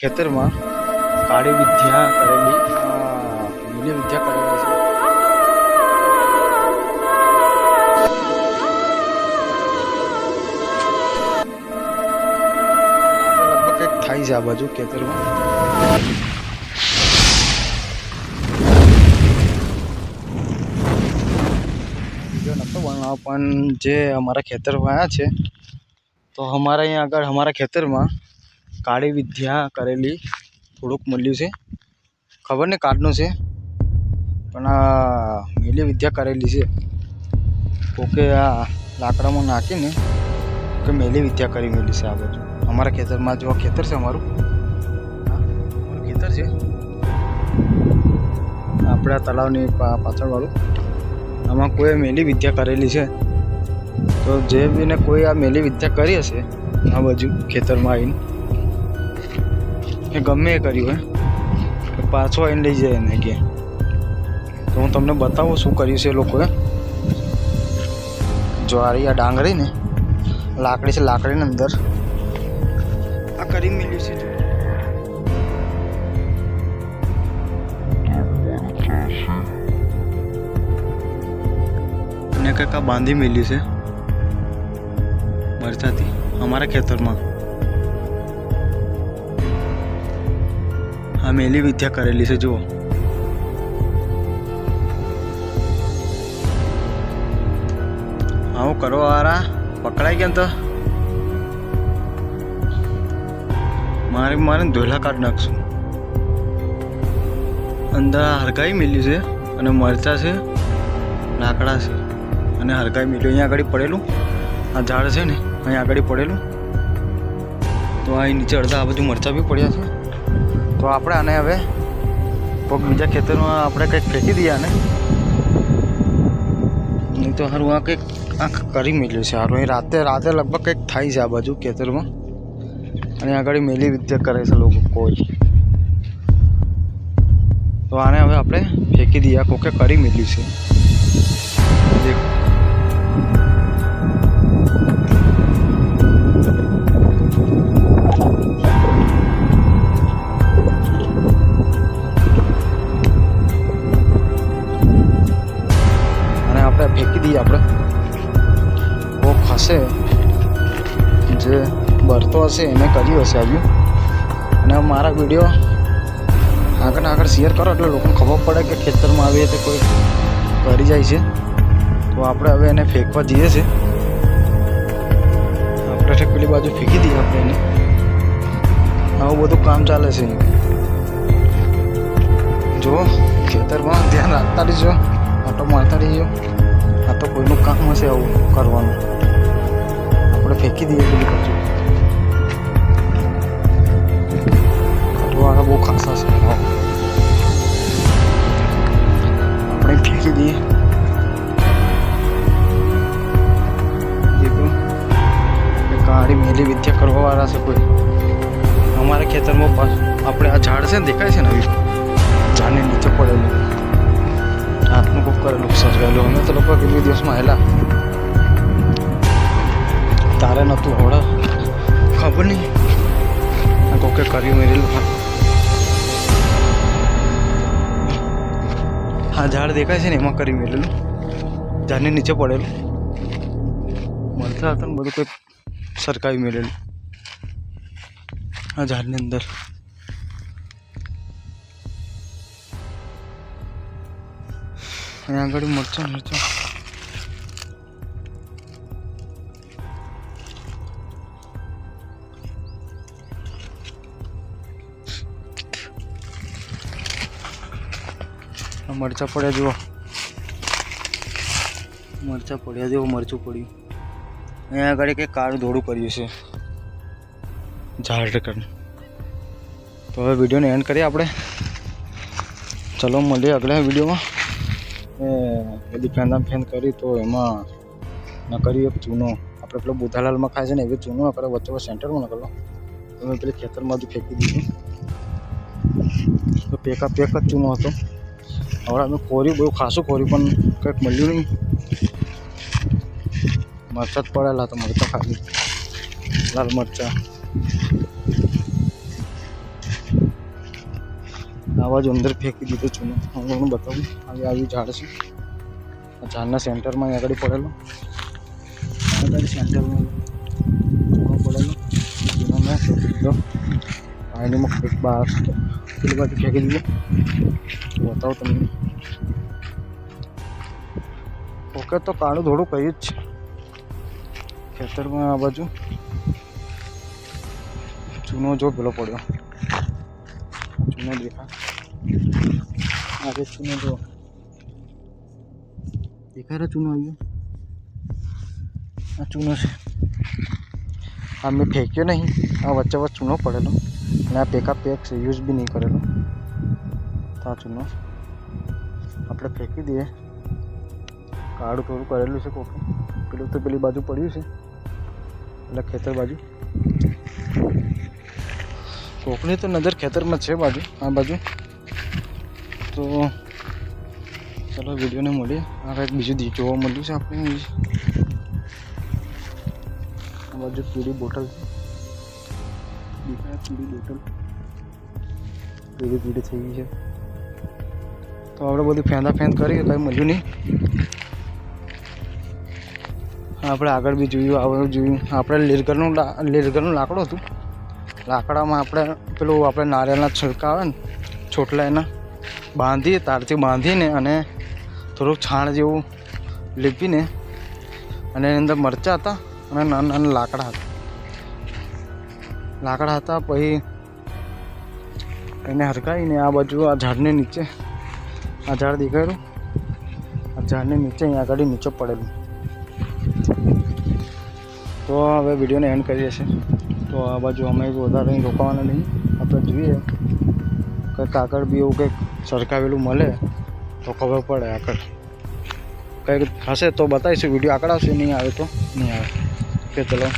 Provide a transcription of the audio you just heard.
ખેતરમાં કાળી વિદ્યા કરેલી મૂલ્ય વિદ્યા કરેલી છે. લગભગ થાય છે આ બાજુ ખેતરમાં. પણ જે અમારા ખેતરમાં આવ્યા છે, તો અમારા અહીંયા આગળ, અમારા ખેતરમાં કાળી વિદ્યા કરેલી થોડુંક મળ્યું છે. ખબર નહીં કાઢનું છે, પણ આ મેલી વિદ્યા કરેલી છે. કોકે આ લાકડામાં નાખીને કે મેલી વિદ્યા કરી મેલી છે આ બધું. અમારા ખેતરમાં જો ખેતર છે અમારું. અમારું ખેતર છે. આપણા તળાવની પાછળવાળું. આમાં કોઈ મેલી વિદ્યા કરેલી છે. તો જે બીને કોઈ આ મેલી વિદ્યા કરી હશે, આ બાજુ ખેતરમાં આવીને. એ ગમે એ કર્યું, હે? એ પાછો આવીને લઈ જાય એને કે. તો હું તમને બતાવું શું કર્યું છે એ લોકોએ. જ્વારી આ ડાંગરી ને, લાકડી છે લાકડીની અંદર. આ કરી મેલ્યું છે જો. અને કંઈક આ બાંધી મેલ્યું છે. મરચાથી, અમારા ખેતરમાં. આ મેલી વિદ્યા કરેલી છે, જુઓ. આવું કરો પકડાઈ ગયા ને તો? મારે મારે ધોલા કાઢ નાખશું. અંદર હરકાઈ મેલ્યું છે અને મરચા છે, લાકડા છે. અને હરકાઈ મેલ્યું અહીંયા આગળ પડેલું. આ ઝાડ છે ને, અહીંયા આગળ પડેલું. તો આ નીચે અડધા આ બધું મરચાં બી પડ્યા છે. તો આપણે આને હવે કોઈક બીજા ખેતરમાં આપણે કંઈક ફેંકી દઈએ આને. નહીં તો સારું આ કંઈક આ કરી મેલ્યું છે સારું અહીં રાતે રાતે લગભગ કંઈક થાય છે આ બાજુ ખેતરમાં. અને આગળ મેલી વિદ્યા કરે છે લોકો, કોઈ. તો આને હવે આપણે ફેંકી દઈએ. કોકે કરી મેલ્યું છે. જે બરતો હશે એને કર્યું હશે હજુ. અને મારા વીડિયો આગળ આગળ શેર કરો એટલે લોકોને ખબર પડે કે ખેતરમાં આવી રીતે કોઈ કરી જાય છે. તો આપણે હવે એને ફેંકવા જઈએ છે આપણે ઠેક પેલી બાજુ ફેંકી દઈએ આપણે એને. આવું બધું કામ ચાલે છે. જો, ખેતરમાં ધ્યાન રાખતા રહીજો. આટો મારતા રહીજો. આ તો કોઈનું કામ હશે આવું કરવાનું. આપણે ફેંકી દઈએ પેલી બાજુ. કટવાળા બહુ ખાસા છે. આપણે ફેંકી દઈએ. કાળી મેલી વિદ્યા કરવા વાળા છે કોઈ. અમારા ખેતરમાં પાછું આપણે આ ઝાડ છે ને, દેખાય છે ને આવી ઝાડની નીચે પડેલું. હાથનું કોક કરેલું સર્જાયેલું અમે તો લોકો કેટલી દિવસમાં આવેલા તારે નહોતું આવડે ખબર નહીં. કોકે કર્યું મેરેલું, હા. ઝાડ દેખાય છે ને, એમાં કરી મેલેલું ઝાડની નીચે પડેલું. મળતા હતા ને, બધું કોઈ સરકાવી મેલેલું આ ઝાડની અંદર. અહીંયા આગળ મરચાં મરચાં મરચાં પડ્યા જુઓ. મરચાં પડ્યા જેવું મરચું પડ્યું. અહીંયા આગળ કંઈક કાળું ધોળું કર્યું છે. ઝાડ તો હવે વિડીયોને એન્ડ કરીએ આપણે. ચલો, મળીએ આગળ વિડીયોમાં. એ ફેંદામ ફેન કરી તો એમાં ન કરીએ એક ચૂનો. આપણે પેલો બુધાલાલમાં ખાય છે ને, એવી ચૂનો આપણે વચ્ચે સેન્ટરમાં નકલો તો મેં પેલી ખેતરમાંથી ફેંકી દીધું. તો પેકા પેક જ ચૂનો હતો. હવે અમે ખોર્યું બહુ ખાસું ખોર્યું પણ કંઈક મળ્યું નહીં. મરચાં જ પડેલા તો મરચાં ખાલી. લાલ મરચાં. જ અંદર ફેંકી દીધો ચૂનો હું તમને બતાવું, આવી આવ્યું ઝાડ છે. આ ઝાડના સેન્ટરમાં અહીં આગળ પડેલો. આગળ સેન્ટરમાં પડેલો. મેં પાણીમાં બહાર. પેલી બાજુ ફેંકી દઈએ બતાવો તમને. ઓકે, તો કાળું થોડું કહ્યું જ છે. ખેતરમાં આ બાજુ ચૂનો જો પેલો પડ્યો. ચૂનો દેખા આજે ચૂનો જો. દેખાય રહ્યો ચૂનો આવ્યો આ ચૂનો છે. આ મેં ફેંક્યો નહીં. આ વચ્ચે વચ્ચે ચૂનો પડેલો. અને આ પેકા પેક છે યુઝ બી નહીં કરેલો તો આ ચૂનો આપણે ફેંકી દઈએ કાળું થોડું કરેલું છે કોકે પેલું તો પેલી બાજુ પડ્યું છે એટલે ખેતર બાજુ કોકની તો નજર ખેતરમાં છે બાજુ આ બાજુ તો ચલો વિડીયોને મળીએ આ કંઈક બીજું દી જોવા મળ્યું છે આપણે અહીં. આ બાજુ પીળી બોટલ છે દેખાય થઈ ગઈ છે તો આપણે બધું ફેંદા ફેંદ કરી કંઈ મળ્યું નહીં આપણે આગળ બી જોયું આગળ જોયું. આપણે લીરગરનું લીરગરનું લાકડું હતું. લાકડામાં આપણે પેલું, આપણે નારિયેળના છિલકા આવે ને, છોટલા એના બાંધીએ તારથી બાંધીને અને થોડુંક છાણ જેવું લીપીને અને એની અંદર મરચાં હતા. અને નાના નાના લાકડા હતા. લાકડા હતા, પછી એને હરકાવીને આ બાજુ આ ઝાડને નીચે, આ ઝાડ દેખાયું? આ ઝાડને નીચે અહીંયા આગળ નીચે પડેલું. તો હવે વિડીયોને એન્ડ કરીએ છીએ. તો આ બાજુ અમે વધારે રોકાવાના નહીં. આપણે જોઈએ કંઈક આગળ બી એવું કંઈક સરખાવેલું મળે તો ખબર પડે આગળ. કંઈક હશે તો બતાવીશું. વીડિયો આગળ આવશે નહીં આવે તો નહીં આવે. કે ચલો.